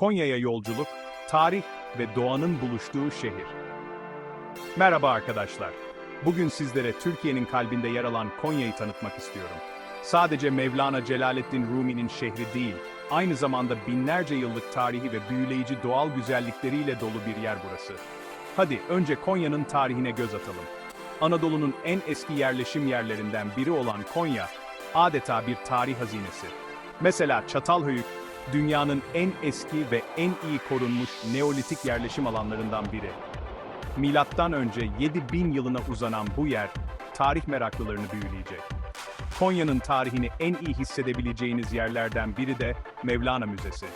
Konya'ya yolculuk, tarih ve doğanın buluştuğu şehir. Merhaba arkadaşlar. Bugün sizlere Türkiye'nin kalbinde yer alan Konya'yı tanıtmak istiyorum. Sadece Mevlana Celaleddin Rumi'nin şehri değil, aynı zamanda binlerce yıllık tarihi ve büyüleyici doğal güzellikleriyle dolu bir yer burası. Hadi önce Konya'nın tarihine göz atalım. Anadolu'nun en eski yerleşim yerlerinden biri olan Konya, adeta bir tarih hazinesi. Mesela Çatalhöyük, dünyanın en eski ve en iyi korunmuş Neolitik yerleşim alanlarından biri. Milattan önce 7000 yılına uzanan bu yer, tarih meraklılarını büyüleyecek. Konya'nın tarihini en iyi hissedebileceğiniz yerlerden biri de Mevlana Müzesi.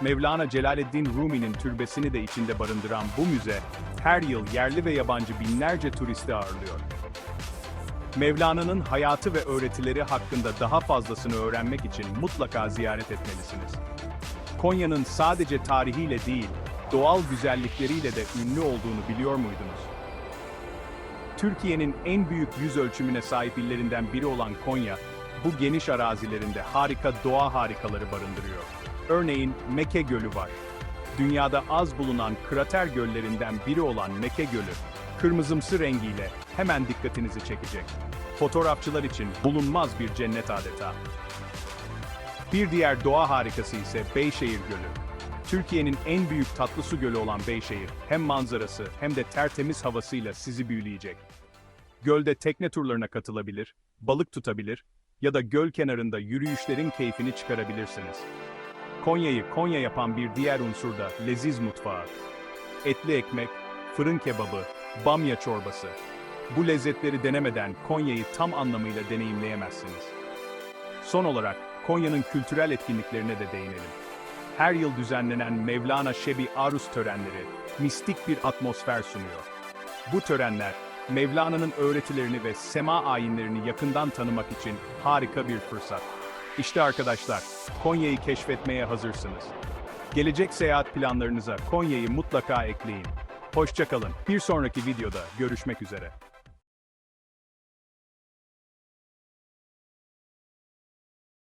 Mevlana Celaleddin Rumi'nin türbesini de içinde barındıran bu müze, her yıl yerli ve yabancı binlerce turisti ağırlıyor. Mevlana'nın hayatı ve öğretileri hakkında daha fazlasını öğrenmek için mutlaka ziyaret etmelisiniz. Konya'nın sadece tarihiyle değil, doğal güzellikleriyle de ünlü olduğunu biliyor muydunuz? Türkiye'nin en büyük yüz ölçümüne sahip illerinden biri olan Konya, bu geniş arazilerinde harika doğa harikaları barındırıyor. Örneğin Meke Gölü var. Dünyada az bulunan krater göllerinden biri olan Meke Gölü, kırmızımsı rengiyle hemen dikkatinizi çekecek. Fotoğrafçılar için bulunmaz bir cennet adeta. Bir diğer doğa harikası ise Beyşehir Gölü. Türkiye'nin en büyük tatlı su gölü olan Beyşehir, hem manzarası hem de tertemiz havasıyla sizi büyüleyecek. Gölde tekne turlarına katılabilir, balık tutabilir ya da göl kenarında yürüyüşlerin keyfini çıkarabilirsiniz. Konya'yı Konya yapan bir diğer unsur da leziz mutfağı. Etli ekmek, fırın kebabı, bamya çorbası. Bu lezzetleri denemeden Konya'yı tam anlamıyla deneyimleyemezsiniz. Son olarak Konya'nın kültürel etkinliklerine de değinelim. Her yıl düzenlenen Mevlana Şebi Arus törenleri mistik bir atmosfer sunuyor. Bu törenler Mevlana'nın öğretilerini ve sema ayinlerini yakından tanımak için harika bir fırsat. İşte arkadaşlar, Konya'yı keşfetmeye hazırsınız. Gelecek seyahat planlarınıza Konya'yı mutlaka ekleyin. Hoşçakalın. Bir sonraki videoda görüşmek üzere.